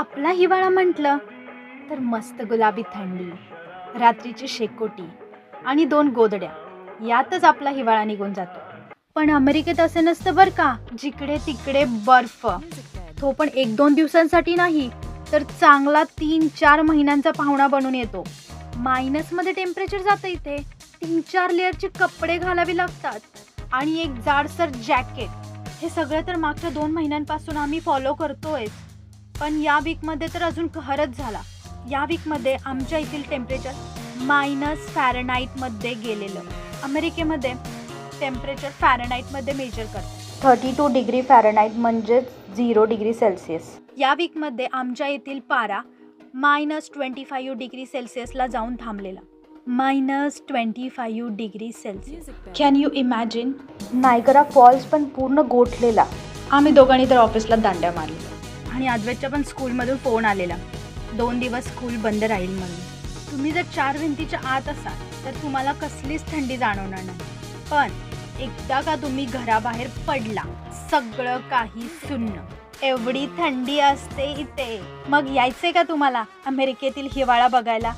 आपला हिवाळा म्हटलं तर मस्त गुलाबी थंडी रात्रीची शेकोटी आणि दोन गोदड्या यातच आपला हिवाळा निघून जातो. पण अमेरिकेत असं नसतं बरं का जिकडे तिकडे बर्फ. तो पण एक दोन दिवसांसाठी नाही तर चांगला तीन चार महिन्यांचा पाहुणा बनून येतो. मायनसमध्ये टेम्परेचर जातं इथे. तीन चार लेअरचे कपडे घालावे लागतात आणि एक जाडसर जॅकेट. हे सगळं तर मागच्या दोन महिन्यांपासून आम्ही फॉलो करतोय पण या वीकमध्ये तर अजून कहरच झाला. या वीकमध्ये आमच्या येथील टेम्परेचर मायनस फॅरनाईटमध्ये गेलेलं. अमेरिकेमध्ये टेम्परेचर फॅरनाईटमध्ये मेजर करतात. थर्टी टू डिग्री फॅरनाईट म्हणजेच झिरो डिग्री सेल्सिअस या वीकमध्ये आमच्या येथील पारा मायनस ट्वेंटी फाईव्ह डिग्री सेल्सिअसला जाऊन थांबलेला. Minus twenty five degree Celsius can you imagine Niagara Falls पण पूर्ण गोठलेला. आम्ही दोघांनी तर ऑफिसला दांड्या मारल्या. आणि अद्वैतच्या पण स्कूलमधून फोन आलेला. दोन दिवस स्कूल बंद राहील म्हणून. तुम्ही जर चार भिंतीच्या आत असाल तर तुम्हाला कसलीच थंडी जाणवणार नाही. पण एकदा का तुम्ही घराबाहेर पडला सगळं काही सुन्न. एवढी थंडी असते इथे. मग यायचे का तुम्हाला? अमेरिकेतील हिवाळा बघायला?